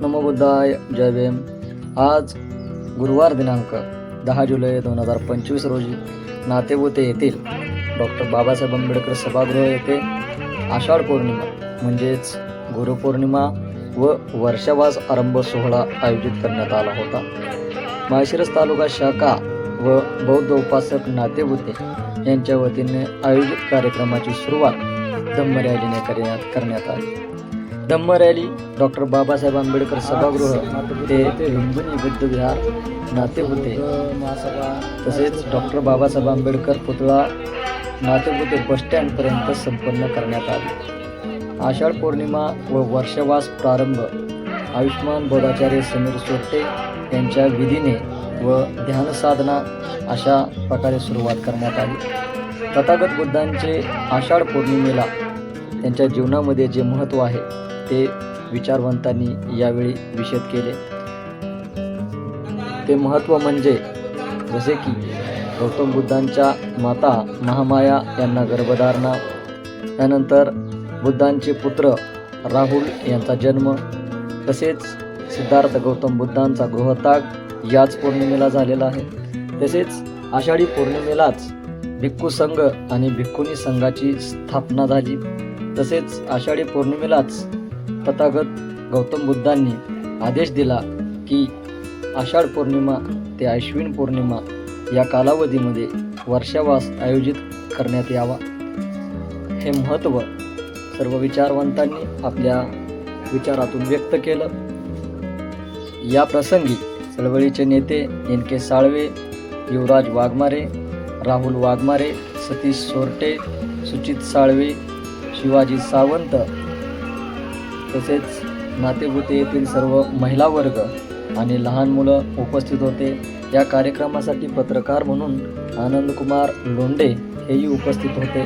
नमो बुद्धाय जय भीम. आज गुरुवार दिनांक दहा जुलै दोन हजार पंचवीस रोजी नातेबोते येथील डॉक्टर बाबासाहेब आंबेडकर सभागृह येथे आषाढ पौर्णिमा म्हणजेच गुरुपौर्णिमा व वर्षावास आरंभ सोहळा आयोजित करण्यात आला होता. माळशिरस तालुका शाखा व बौद्ध उपासक नातेवुते यांच्या वतीने आयोजित कार्यक्रमाची सुरुवात धम्म करण्यात करण्यात आली. धम्म रॅली डॉक्टर बाबासाहेब आंबेडकर सभागृह ते लुंबिनी बुद्ध विहार होते. तसेच डॉक्टर बाबासाहेब आंबेडकर पुतळा नातेपुते बसस्टँडपर्यंत संपन्न करण्यात आली. आषाढ पौर्णिमा व वर्षवास प्रारंभ. आयुष्मान बोधाचार्य समीर सोट्टे यांच्या विधीने व ध्यानसाधना अशा प्रकारे सुरुवात करण्यात आली. तथागत बुद्धांचे आषाढ पौर्णिमेला त्यांच्या जीवनामध्ये जे महत्त्व आहे ते विचारवंतांनी यावेळी विषद केले. ते महत्त्व म्हणजे जसे की गौतम बुद्धांच्या माता महामाया यांना गर्भधारणा त्यानंतर बुद्धांचे पुत्र राहुल यांचा जन्म. तसेच सिद्धार्थ गौतम बुद्धांचा गृहताग याच पौर्णिमेला झालेला आहे. तसेच आषाढी पौर्णिमेलाच भिक्खू संघ आणि भिक्खुनी संघाची स्थापना झाली. तसेच आषाढी पौर्णिमेलाच तथागत गौतम बुद्धांनी आदेश दिला की आषाढ पौर्णिमा ते अश्विन पौर्णिमा या कालावधीमध्ये वर्षावास आयोजित करण्यात यावा. हे महत्त्व सर्व विचारवंतांनी आपल्या विचारातून व्यक्त केलं. या प्रसंगी चळवळीचे नेते एन के साळवे युवराज वाघमारे राहुल वाघमारे सतीश सोरटे सुचित साळवे शिवाजी सावंत तसेच नातेबुते येथील सर्व महिला वर्ग आणि लहान मुलं उपस्थित होते. या कार्यक्रमासाठी पत्रकार म्हणून आनंदकुमार लोंडे हेही उपस्थित होते.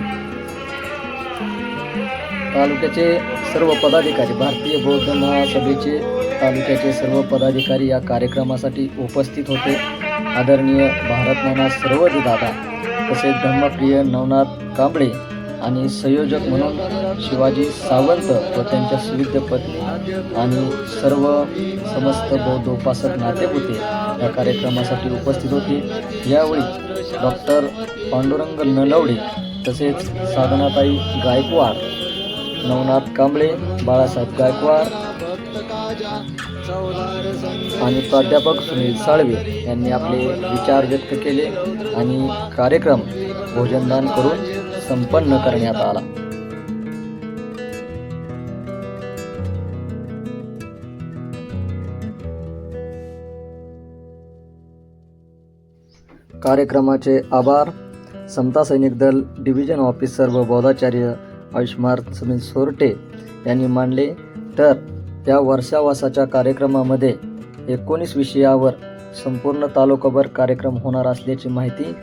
तालुक्याचे सर्व पदाधिकारी भारतीय बौद्ध महासभेचे तालुक्याचे सर्व पदाधिकारी या कार्यक्रमासाठी उपस्थित होते. आदरणीय भारतनाना सर्वज दादा तसेच धर्मप्रिय नवनाथ कांबळे आणि संयोजक म्हणून शिवाजी सावंत व त्यांच्या सुविध पत्नी आणि सर्व समस्त बौद्ध उपासक नातेपुते या कार्यक्रमासाठी उपस्थित होते. यावेळी डॉक्टर पांडुरंग नलवडे तसेच साधनाताई गायकवाड नवनाथ कांबळे बाळासाहेब गायकवाड आणि प्राध्यापक सुनील साळवे यांनी आपले विचार व्यक्त केले आणि कार्यक्रम भोजनदान करून संपन्न करण्यात आला. कार्यक्रमाचे आभार. समता सैनिक दल डिव्हिजन ऑफिसर व बौद्धाचार्य आयुष्मार सुनील सोरटे यांनी मांडले. तर या वर्षावासाच्या कार्यक्रमामध्ये एकोणीस विषयावर संपूर्ण तालुकाभर कार्यक्रम होणार असल्याची माहिती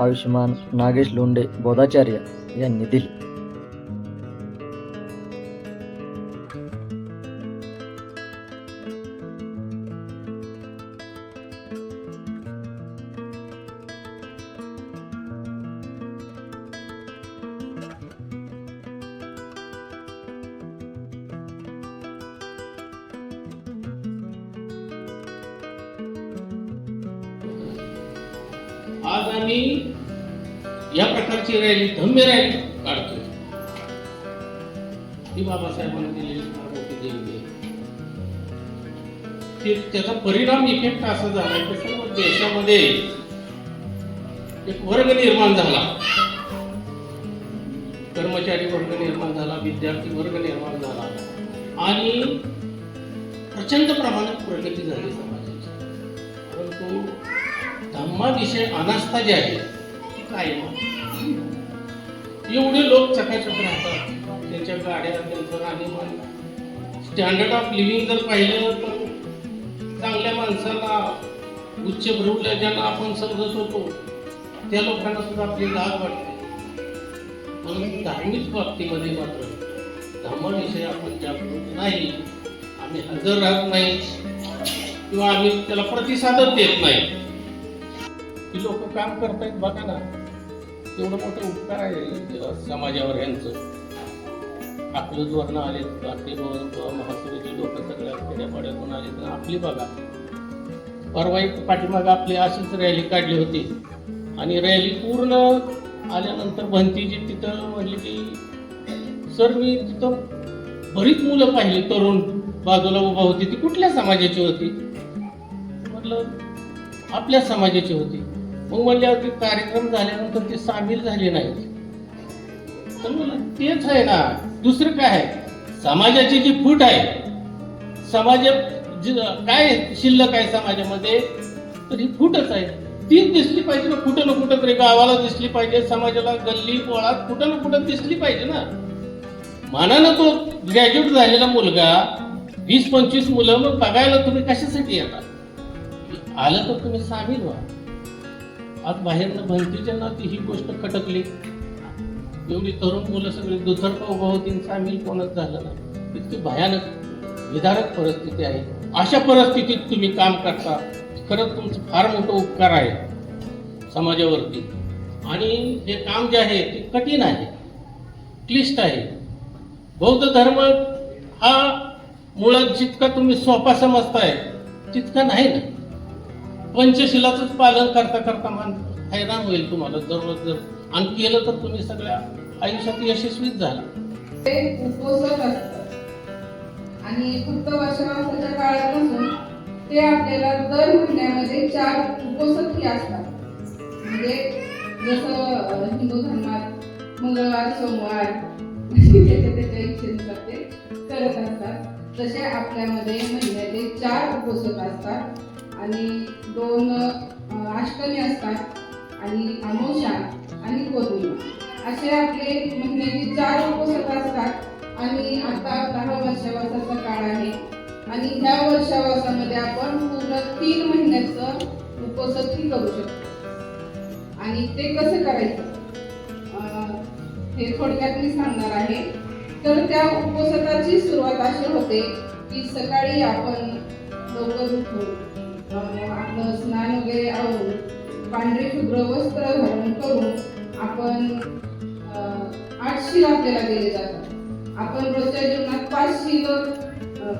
आयुष्मान नागेश लोंडे बौद्धाचार्य यांनी दिली आज आम्ही या प्रकारची रॅली धम्य रॅली काढतोय. ही बाबासाहेबांनी दिलेली फार मोठी देणगी ते त्याचा परिणाम इफेक्ट असा झाला की सर्व देशामध्ये एक वर्ग निर्माण झाला. कर्मचारी वर्ग निर्माण झाला विद्यार्थी वर्ग निर्माण झाला. आणि प्रचंड प्रमाणात प्रगती झाली समाजाची. परंतु धम्माविषयी अनास्था जी आहे ती काय एवढे लोक चकाचक राहतात. त्यांच्या गाड्या त्यांचं राहणीमान स्टँडर्ड ऑफ लिव्हिंग जर पाहिलं तर चांगल्या माणसाला उच्च भ्रूला ज्यांना आपण समजत होतो. त्या लोकांना सुद्धा आपली लाभ वाटते. परंतु धार्मिक बाबतीमध्ये मात्र धर्माविषयी आपण जागृत नाही. आम्ही हजर राहत नाही. किंवा आम्ही त्याला प्रतिसादच देत नाही. ही लोक काम करतायत बघा ना. एवढं मोठं उपकार आहे. समाजावर यांचं आपलं आलेत. आले भारतीय महासभेचे लोक सगळ्या खेड्यापाड्यातून आले तर आपली बघा. परवा एक पाठीमागं आपली अशीच रॅली काढली होती. आणि रॅली पूर्ण आल्यानंतर भंतीजी तिथं म्हणली की सर मी तिथं बरीच मुलं पाहिली. तरुण बाजूला उभा होती ती. कुठल्या समाजाची होती? म्हटलं आपल्या समाजाची होती. मग म्हणल्यावरती कार्यक्रम झाल्यानंतर ते सामील झाले नाहीत. तर म्हणलं तेच आहे ना दुसरं काय आहे? समाजाची जी फूट आहे समाज काय शिल्लक आहे समाजामध्ये? तर ही फूटच आहे. तीच दिसली पाहिजे ना कुठं ना कुठं तरी गावाला दिसली पाहिजे समाजाला गल्ली पोळात कुठं ना कुठं दिसली पाहिजे ना. मानानं तो ग्रॅज्युएट झालेला मुलगा वीस पंचवीस मुलं मग बघायला तुम्ही कशासाठी येतात आलं तर तुम्ही सामील व्हा. आज बाहेरनं भंतीच्या नाती ही गोष्ट खटकली. एवढी तरुण मुलं सगळी दुथरपा उभा होती सामील कोणच झालं नाही. इतकी भयानक विदारक परिस्थिती आहे. अशा परिस्थितीत तुम्ही काम करता. खरंच तुमचं फार मोठं उपकार आहे समाजावरती. आणि हे काम जे आहे ते कठीण आहे क्लिष्ट आहे. बौद्ध धर्म हा मुळात जितका तुम्ही सोपा समजताय तितका नाही ना. पंचशिलाचंच पालन करता करता मान हैराण होईल तुम्हाला. दररोज जर आणि केलं तर तुम्ही सगळ्या आयुष्यात यशस्वीच झाला. ते असतात. आणि फक्त वर्षावासाच्या काळापासून ते आपल्याला दर महिन्यामध्ये चार उपोषक ही असतात. म्हणजे जसं हिंदू धर्मात मंगळवार सोमवार त्याच्या त्याच्या इच्छेनुसार ते करत असतात. तसे आपल्यामध्ये महिन्याचे चार उपोषक असतात. आणि दोन अष्टमी असतात आणि अमोशा आणि पौर्णिमा असे आपले महिन्याचे चार उपसक असतात आणि आता दहा वर्षावासाचा काळ आहे. आणि ह्या वर्षावासामध्ये आपण पूर्ण तीन महिन्याचं उपसतही करू शकतो. आणि ते कसं करायचं? हे थोडक्यात मी सांगणार आहे. तर त्या उपसताची सुरुवात अशी होते की सकाळी आपण लवकर उठून आपलं स्नान वगैरे आवडून पांढरे शुभ्र वस्त्र धारण करून आपण आठ शील आपल्याला दिले जातात. आपण रोजच्या जीवनात पाच शील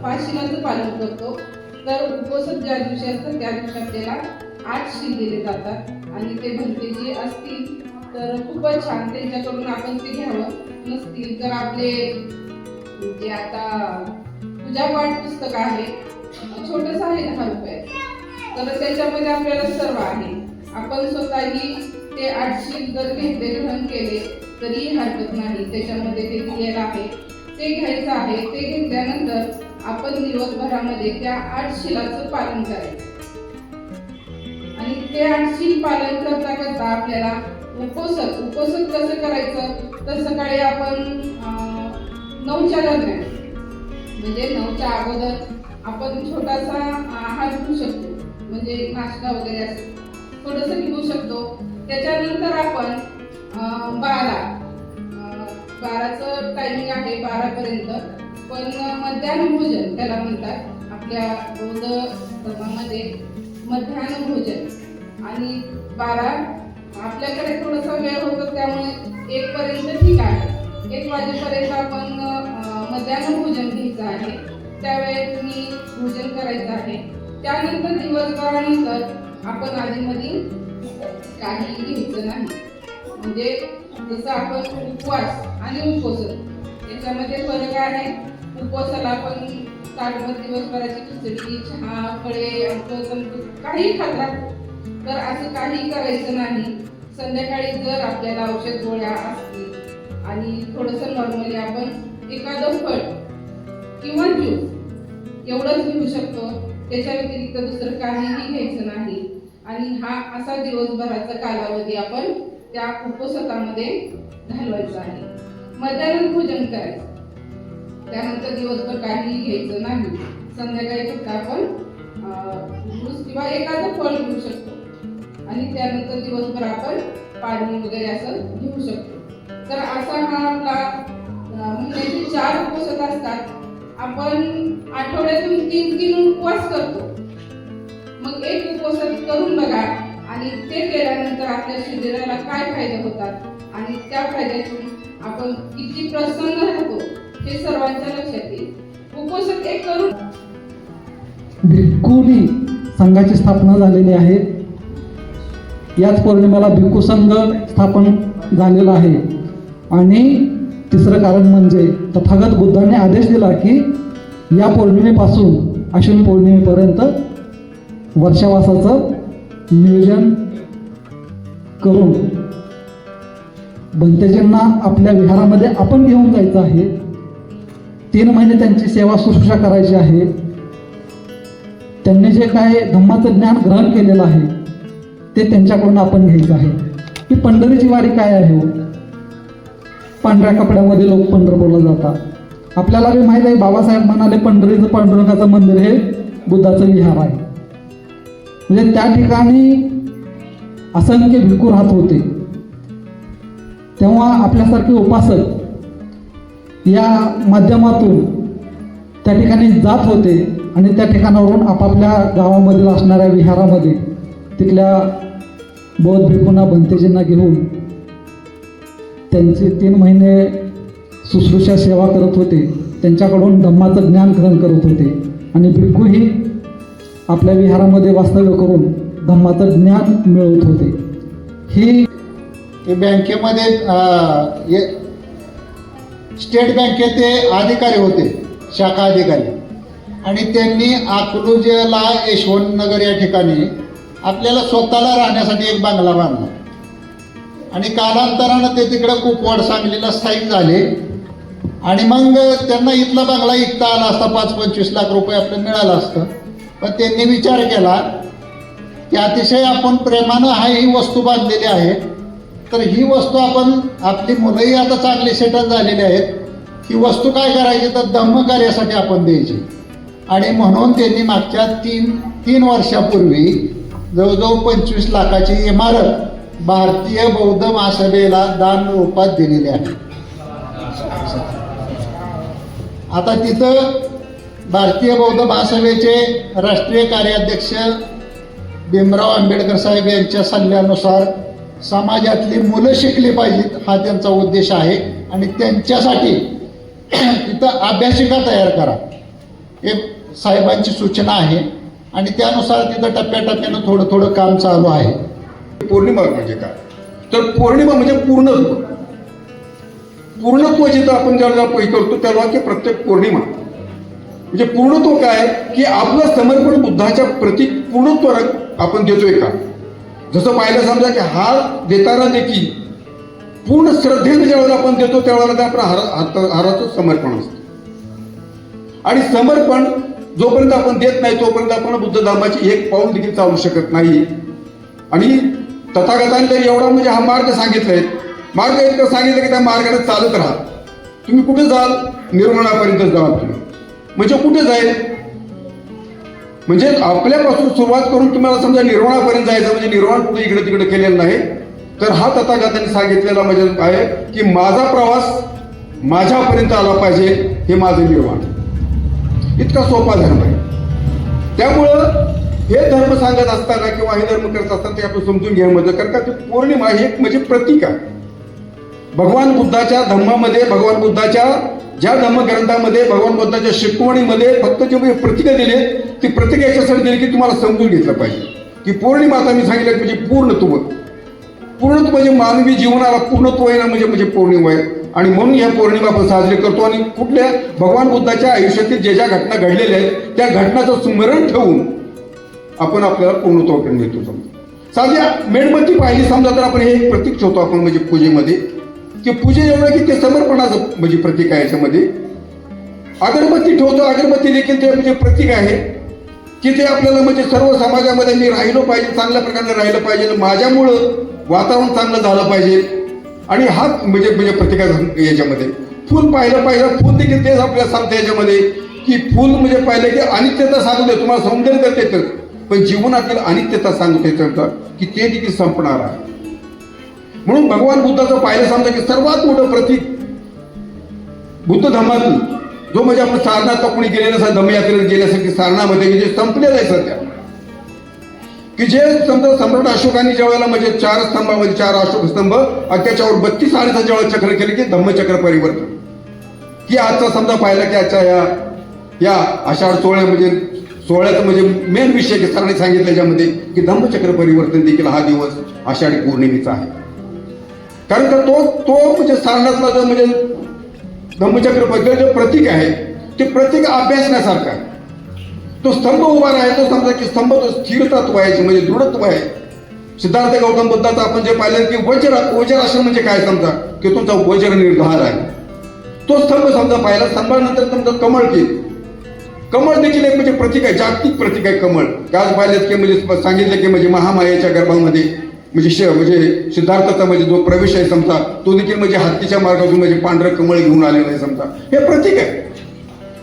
पाच शिलांचं पालन करतो. तर उपवासक ज्या दिवशी असतात त्या दिवशी आपल्याला आठ शील दिले जातात. आणि ते भंते जे असतील तर खूपच छान. त्यांच्याकडून आपण ते घ्यावं नसतील तर आपले जे आता पूजापाठ पुस्तक आहे छोटंसं आहे दहा रुपयाचं तर त्याच्यामध्ये आपल्याला सर्व आहे. आपण स्वतःही ते आठशे जर घेतले ग्रहण केले तरी हरकत नाही. त्याच्यामध्ये ते दिलेलं आहे. ते घ्यायचं आहे. ते घेतल्यानंतर आपण दिवसभरामध्ये त्या आठ शिलाचं पालन करायचं. आणि ते आठ शील पालन करता करता आपल्याला उपोषक उपोषक कसं करायचं? तर सकाळी आपण अं, नऊच्या दरम्यान म्हणजे नऊच्या अगोदर आपण छोटासा आहार घेऊ शकतो. म्हणजे नाश्ता वगैरे असं. थोडंसं घेऊ शकतो. त्याच्यानंतर आपण बारा. बाराचं टायमिंग आहे बारापर्यंत. पण मध्यान्ह भोजन त्याला म्हणतात आपल्या बौद्ध धर्मामध्ये मध्यान्ह भोजन. आणि बारा आपल्याकडे थोडासा वेळ होतो त्यामुळे एक पर्यंत ठीक आहे. एक वाजेपर्यंत आपण मध्यान्ह भोजन घ्यायचं आहे. त्यावेळेस तुम्ही भोजन करायचं आहे. त्यानंतर दिवसभरानंतर आपण आधीमध्ये काही घ्यायचं नाही. म्हणजे जसं आपण उपवास आणि उपोषण याच्यामध्ये फरक आहे. उपवासाला आपण ताटभर दिवसभराची खिचडी चहा फळे आमचं काही खातात तर असं काही करायचं नाही. संध्याकाळी जर आपल्याला औषध गोळ्या असतील आणि थोडंसं नॉर्मली आपण एखादं फळ किंवा ज्यूस एवढंच घेऊ शकतो. त्याच्या व्यतिरिक्त दुसरं काहीही घ्यायचं नाही. आणि हा असा दिवसभराचा कालावधी आपण त्या उपसकामध्ये घालवायचा आहे. मध्यान्ह भोजन करायचं. त्यानंतर दिवसभर काहीही घ्यायचं नाही. संध्याकाळी फक्त आपण अं, ज्यूस किंवा एखादं फळ घेऊ शकतो. आणि त्यानंतर दिवसभर आपण पाणी वगैरे असं घेऊ शकतो. तर असा हा आपला महिन्याचे म्हणजे चार उपवास असतात आपण आठवड्यातून तीन तीन उपवास करतो. मग एक उपवास करून बघा आणि ते केल्यानंतर आपल्या शरीराला काय फायदे होतात आणि त्या फायद्यातून आपण किती प्रसन्न राहतो हे सर्वांच्या लक्षात येईल. उपवास एक करून भिक्खुनी संघाची स्थापना झालेली आहे. याच पौर्णिमेला भिक्खू संघ स्थापन झालेला आहे. आणि तिसरं कारण म्हणजे तथागत बुद्धाने आदेश दिला की या पौर्णिमेपासून अश्विन पौर्णिमेपर्यंत वर्षावासाचं नियोजन करून भंतेजींना आपल्या विहारामध्ये आपण घेऊन जायचं आहे. तीन महिने त्यांची सेवा शुश्रूषा करायची आहे. त्यांनी जे काय धम्माचं ज्ञान ग्रहण केलेलं आहे ते त्यांच्याकडून आपण घ्यायचं आहे. ही पंढरीची वारी काय आहे हो? पांढऱ्या कपड्यामध्ये लोक पंढरपूरला जातात. आपल्याला बी माहीत आहे बाबासाहेब म्हणाले पंढरीचं पांडुरंगाचं मंदिर हे बुद्धाचं विहार आहे. म्हणजे त्या ठिकाणी असंख्य भिकू राहत होते. तेव्हा आपल्यासारखे उपासक या माध्यमातून त्या ठिकाणी जात होते आणि त्या ठिकाणावरून आपापल्या गावामधील असणाऱ्या विहारामध्ये तिथल्या बौद्ध भिकूंना भंतेजींना घेऊन त्यांचे तीन महिने शुश्रूषा सेवा करत होते. त्यांच्याकडून धम्माचं ज्ञान ग्रहण करत होते. आणि भिक्खूही आपल्या विहारामध्ये वास्तव्य करून धम्माचं ज्ञान मिळवत होते. ही ते बँकेमध्ये ये- स्टेट बँकेचे अधिकारी होते शाखा अधिकारी. आणि त्यांनी अकलूजला यशवंत नगर या ठिकाणी आपल्याला स्वतःला राहण्यासाठी एक बांगला बांधला. आणि कालांतरानं ते तिकडे कुपवाड सांगलीला स्थायिक झाले. आणि मग त्यांना इथला बंगला इकता आला असता पाच पंचवीस लाख रुपये आपलं मिळालं असतं. पण त्यांनी विचार केला की अतिशय आपण प्रेमानं हा ही वस्तू बांधलेली आहे. तर ही वस्तू आपण आपली मुलंही आता चांगली सेटल झालेली आहेत. ही वस्तू काय करायची? तर दम्मकार्यासाठी आपण द्यायची. आणि म्हणून त्यांनी मागच्या तीन तीन वर्षापूर्वी जवळजवळ पंचवीस लाखाची इमारत भारतीय बौद्ध महासभेला दान रूपात दिलेली आहे. आता तिथं भारतीय बौद्ध महासभेचे राष्ट्रीय कार्याध्यक्ष भीमराव आंबेडकर साहेब यांच्या सल्ल्यानुसार समाजातली मुलं शिकली पाहिजेत हा त्यांचा उद्देश आहे. आणि त्यांच्यासाठी तिथं अभ्यासिका तयार करा. हे साहेबांची सूचना आहे. आणि त्यानुसार तिथं टप्प्याटप्प्यानं थोडं थोडं काम चालू आहे. पौर्णिमा म्हणजे काय? तर पौर्णिमा म्हणजे पूर्ण पूर्णत्व जिथं आपण ज्याला पै करतो त्याला की प्रत्येक पौर्णिमा. म्हणजे पूर्णत्व काय? की आपलं समर्पण बुद्धाच्या प्रती पूर्णत्व आपण देतोय का जसं पाहिलं समजा की हार देताना देखील पूर्ण श्रद्धेने ज्यावेळेला आपण देतो त्यावेळेला ते हार हाराचं समर्पण असतं. आणि समर्पण जोपर्यंत आपण देत नाही तोपर्यंत आपण बुद्ध धर्माची एक पाऊल देखील चालू शकत नाही. आणि तथागतांनी तर एवढा म्हणजे हा मार्ग सांगितलाय मार्ग इतकं सांगितलं की त्या मार्गाने चालत राहा. तुम्ही कुठे जाल? निर्माणापर्यंत जाल तुम्ही. म्हणजे कुठे जाईल? म्हणजे आपल्यापासून सुरुवात करून तुम्हाला समजा निर्वाणापर्यंत जायचं म्हणजे निर्वाण कुठे इकडे तिकडे केलेलं नाही तर हा तथागतांनी सांगितलेला म्हणजे आहे की माझा प्रवास माझ्यापर्यंत आला पाहिजे हे माझं निर्वाण इतका सोपा धर्म आहे. त्यामुळं हे धर्म सांगत असताना किंवा हे धर्म करत असताना ते आपण समजून घ्यायमध्ये म्हणजे, कारण का ते पौर्णिमा हे एक म्हणजे प्रतीक आहे. भगवान बुद्धाच्या धर्मामध्ये भगवान बुद्धाच्या ज्या धर्मग्रंथामध्ये भगवान बुद्धाच्या शिकवणीमध्ये फक्त जे मी प्रतीकं दिले ती प्रतीक याच्यासाठी दिली की तुम्हाला समजून घेतलं पाहिजे. की पौर्णिमा आता मी सांगितलं म्हणजे पूर्णत्व. पूर्णत्व म्हणजे मानवी जीवनाला पूर्णत्व आहे ना म्हणजे म्हणजे पौर्णिमा आहे. आणि म्हणून या पौर्णिमा आपण साजरी करतो आणि कुठल्या भगवान बुद्धाच्या आयुष्यातील ज्या ज्या घटना घडलेल्या आहेत त्या घटनाचं स्मरण ठेवून आपण आपल्याला पूर्णत्वाकडे नेतो समजा साध्या मेणबत्ती पाहिली समजा तर आपण हे एक प्रतीक ठेवतो आपण म्हणजे पूजेमध्ये. की पूजे एवढं की ते समर्पणाचं म्हणजे प्रतीक आहे याच्यामध्ये. अगरबत्ती ठेवतो अगरबत्ती देखील ते म्हणजे प्रतीक आहे. की ते आपल्याला म्हणजे सर्व समाजामध्ये मी राहिलो पाहिजे चांगल्या प्रकारे राहिलं पाहिजे माझ्यामुळं वातावरण चांगलं झालं पाहिजे. आणि हा म्हणजे म्हणजे प्रत्येकाचा याच्यामध्ये. फुल पाहिलं पाहिजे फुल देखील तेच आपल्याला सांगतं याच्यामध्ये. की फुल म्हणजे पाहिलं की अनित्यता सांगू दे तुम्हाला सौंदर्य तर. येतं पण जीवनातील अनित्यता सांगता येतं की ते देखील संपणार आहे. म्हणून भगवान बुद्धाचं पाहिलं समजा की सर्वात मोठं प्रतीक बुद्ध धर्मातून जो म्हणजे आपण सारनाथ कोणी गेलेलं असं धम्मयात्रेला गेल्यासारखी सारणामध्ये म्हणजे संपलेलं आहे सध्या. की जे समजा सम्राट अशोकांनी ज्यावेळेला म्हणजे चार स्तंभामध्ये चार अशोक स्तंभ आणि त्याच्यावर बत्तीस साडेचा ज्यावेळेला चक्र केले की धम्मचक्र परिवर्तन. की आजचा समजा पाहिलं की आजच्या या या आषाढ सोहळ्या म्हणजे सोहळ्याचं म्हणजे मेन विषय सरांनी सांगितलं याच्यामध्ये की धम्मचक्र परिवर्तन देखील हा दिवस आषाढी पौर्णिमेचा आहे. कारण का तो तो म्हणजे सारनाथला जो म्हणजे धम्मचक्र परिवर्तन जे प्रतीक आहे ते प्रतीक अभ्यासण्यासारखं आहे. तो स्तंभ उभा आहे तो समजा की स्तंभ तो स्थिरतत्व आहे म्हणजे दृढत्व आहे. सिद्धार्थ गौतम बुद्धाचं आपण जे पाहिलं की वज्र वज्र आसन म्हणजे काय समजा? की तुमचा वज्र निर्धार आहे. तो स्तंभ समजा पाहिला स्तंभानंतर तुमचं कमळ की कमळ देखील एक म्हणजे प्रतीक आहे जागतिक प्रतीक आहे कमळ. आज पाहिलं की म्हणजे सांगितलं की म्हणजे महामायेच्या गर्भामध्ये म्हणजे श म्हणजे सिद्धार्थाचा म्हणजे जो प्रवेश आहे समजा तो देखील म्हणजे हत्तीच्या मार्गातून म्हणजे पांढरं कमळ घेऊन आलेलं आहे समजा. हे प्रतीक आहे.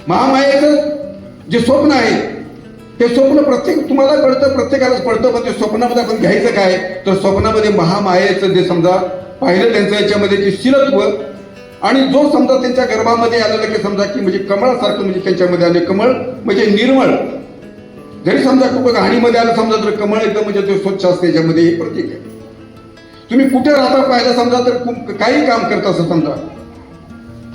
महामायाचं जे स्वप्न आहे ते स्वप्न प्रत्येक तुम्हाला कळतं प्रत्येकालाच कळतं पण ते स्वप्नामध्ये आपण घ्यायचं काय? तर स्वप्नामध्ये महामायेचं जे समजा पाहिलं त्यांचं याच्यामध्ये जे शिलत्व आणि जो समजा त्यांच्या गर्भामध्ये आलेलं की समजा की म्हणजे कमळासारखं म्हणजे त्यांच्यामध्ये आले कमळ म्हणजे निर्मळ. जरी समजा कुठं घाणीमध्ये आलं समजा तर कमळ एकदम म्हणजे ते स्वच्छ असते याच्यामध्ये हे प्रतीक आहे. तुम्ही कुठे राहता पाहिलं समजा तर काही काम करत असं समजा.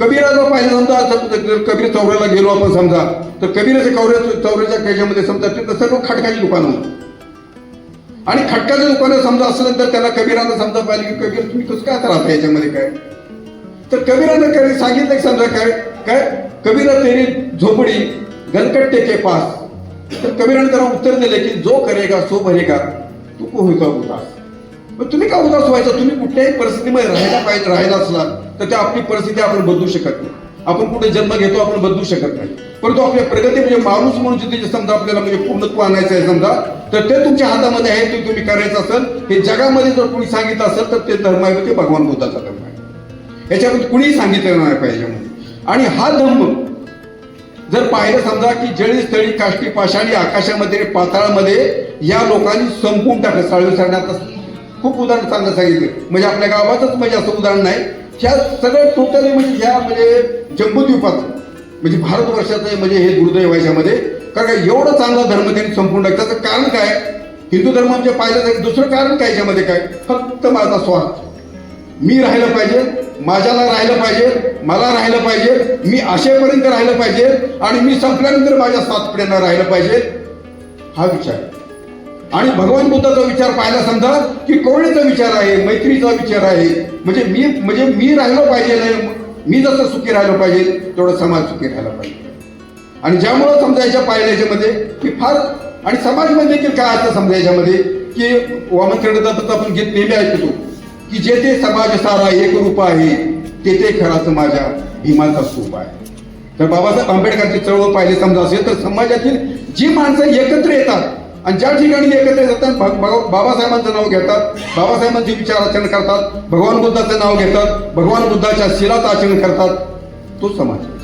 कबीराला पाहिलं समजा जर कबीर चौऱ्याला गेलो आपण समजा तर कबीराच्या कवऱ्या चौऱ्याच्या त्याच्यामध्ये समजा तिथं सर्व खटकाची दुकानं होती. आणि खटकाचं दुकानं समजा असलं तर त्याला कबीरानं समजा पाहिलं की कबीर तुम्ही कसं काय राहता याच्यामध्ये काय? तर कबीरानं काय सांगितलं की समजा काय? काय? कबीरा तेरी झोपडी गलकट्टे के पास. तर कबीराने त्याला उत्तर दिले की जो करेगा सो भरेगा. तू को उदास मग तुम्ही का उदास व्हायचा? तुम्ही कुठल्याही परिस्थितीमध्ये राहायला पाहिजे राहायला असला तर त्या आपली परिस्थिती आपण बदलू शकत नाही. आपण कुठे जन्म घेतो आपण बदलू शकत नाही. परंतु आपल्या प्रगती म्हणजे माणूस म्हणून जिथे समजा आपल्याला म्हणजे पूर्णत्व आणायचं आहे समजा तर ते तुमच्या हातामध्ये आहे ते तुम्ही करायचं असेल हे जगामध्ये जर कोणी सांगितलं असेल तर ते धर्म आहे ते भगवान बुद्धाचा धर्म आहे. याच्यामध्ये कुणीही सांगितलं नाही पाहिजे म्हणून. आणि हा धर्म जर पाहिलं समजा की जळी स्थळी काष्टी पाषाणी आकाशामध्ये पाताळामध्ये या लोकांनी संपून टाकलं साळवी सरण्यात खूप उदाहरण चांगलं सांगितलं. म्हणजे आपल्या गावातच म्हणजे असं उदाहरण नाही. ह्या सगळं टोटली म्हणजे ह्या म्हणजे जम्बूद्वीपात म्हणजे भारतवर्षाचं म्हणजे हे दुर्दैव याच्यामध्ये कारण का एवढं चांगला धर्म त्यांनी संपूर्ण टाकलं त्याचं कारण काय? हिंदू धर्म म्हणजे पाहिलं तर दुसरं कारण काय याच्यामध्ये काय? फक्त माझा स्वार्थ. मी राहिलं पाहिजे माझ्याला राहिलं पाहिजे मला राहिलं पाहिजे मी आशेपर्यंत राहिलं पाहिजे आणि मी संपल्यानंतर माझ्या सात पिढ्यांना राहिलं पाहिजे. हा विचार. आणि भगवान बुद्धाचा विचार पाहायला समजा की करुणेचा विचार आहे मैत्रीचा विचार आहे. म्हणजे मी म्हणजे मी राहिलं पाहिजे नाही मी जसं सुखी राहिलं पाहिजे तेवढं समाज सुखी राहिला पाहिजे. आणि ज्यामुळं समजा याच्या पाहिलं याच्यामध्ये की फार आणि समाजमध्ये देखील काय असतं समजा याच्यामध्ये की वामन आपण गीत नेहमी ऐकतो. की जेथे समाज सारा एक रूप आहे तेथे खराचं माझ्या भीमाचा स्तूप आहे तर बाबासाहेब आंबेडकरची चळवळ पाहिजे समजा असेल तर समाजातील जी माणसं एकत्र येतात आणि ज्या ठिकाणी एकत्र येतात भग- बाबासाहेबांचं नाव घेतात बाबासाहेबांचे विचार आचरण करतात भगवान बुद्धाचं नाव घेतात भगवान बुद्धाच्या शिलाचं आचरण करतात तो समाज आहे.